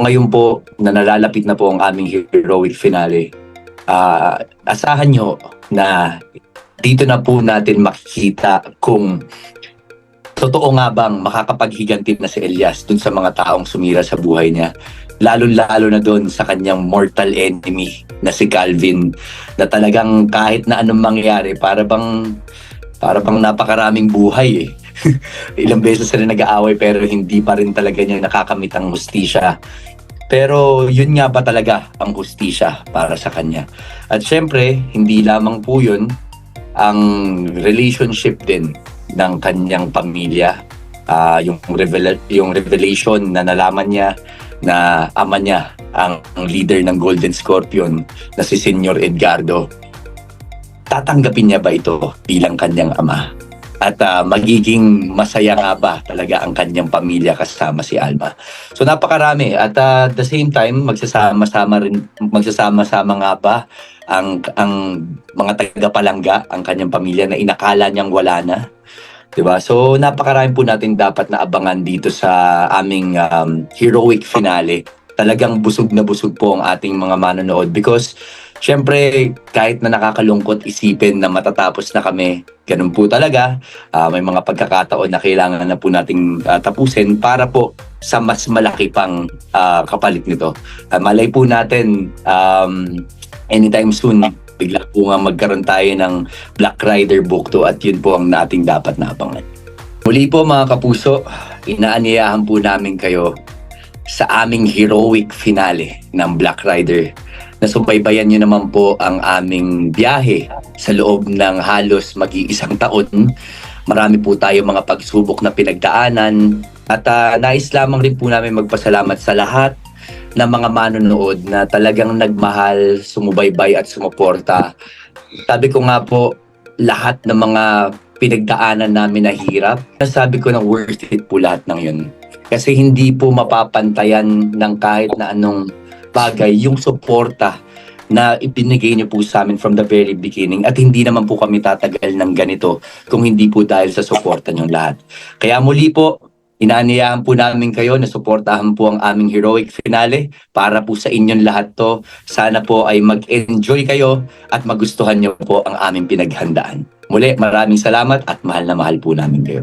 ngayon po na nalalapit na po ang aming heroic finale, ah, asahan nyo na dito na po natin makikita kung totoo nga bang makakapaghiganti na si Elias dun sa mga taong sumira sa buhay niya. Lalo-lalo na doon sa kanyang mortal enemy na si Calvin na talagang kahit na anong mangyari para bang para bang napakaraming buhay eh. Ilang beses na rin nag-aaway pero hindi pa rin talaga niya nakakamit ang hustisya. Pero yun nga ba talaga ang hustisya para sa kanya. At syempre, hindi lamang po yun ang relationship din ng kanyang pamilya. Ah, yung, revela- yung revelation na nalaman niya na ama niya ang, ang leader ng Golden Scorpion na si Senyor Edgardo. Tatanggapin niya ba ito bilang kanyang ama? At ah, magiging masaya nga ba talaga ang kanyang pamilya kasama si Alma? So napakarami at ah, at the same time magsasama-sama rin magsasama-sama nga ba ang ang mga taga-palangga ang kanyang pamilya na inakala niyang wala na. 'Di ba? So napakarami po natin dapat na abangan dito sa aming um, heroic finale. Talagang busog na busog po ang ating mga manonood because syempre kahit na nakakalungkot isipin na matatapos na kami, ganun po talaga. Ah, may mga pagkakataon na kailangan na po nating ah, tapusin para po sa mas malaki pang ah, kapalit nito. Ah, malay po natin um, anytime soon bigla po nga magkaroon tayo ng Black Rider Book 2 at yun po ang nating dapat na abangan. Muli po mga kapuso, inaanyayahan po namin kayo sa aming heroic finale ng Black Rider. Nasubaybayan nyo naman po ang aming biyahe sa loob ng halos mag-iisang taon. Marami po tayo mga pagsubok na pinagdaanan at ah, nais lamang rin po namin magpasalamat sa lahat ng mga manonood na talagang nagmahal, sumubaybay at sumuporta. Sabi ko nga po, lahat ng mga pinagdaanan namin na hirap, sabi ko na worth it po lahat ng yun. Kasi hindi po mapapantayan ng kahit na anong bagay yung suporta na ibinigay niyo po sa amin from the very beginning at hindi naman po kami tatagal ng ganito kung hindi po dahil sa suporta niyo lahat. Kaya muli po, inaaniyahan po namin kayo na suportahan po ang aming heroic finale para po sa inyong lahat to. Sana po ay mag-enjoy kayo at magustuhan niyo po ang aming pinaghandaan. Muli, maraming salamat at mahal na mahal po namin kayo.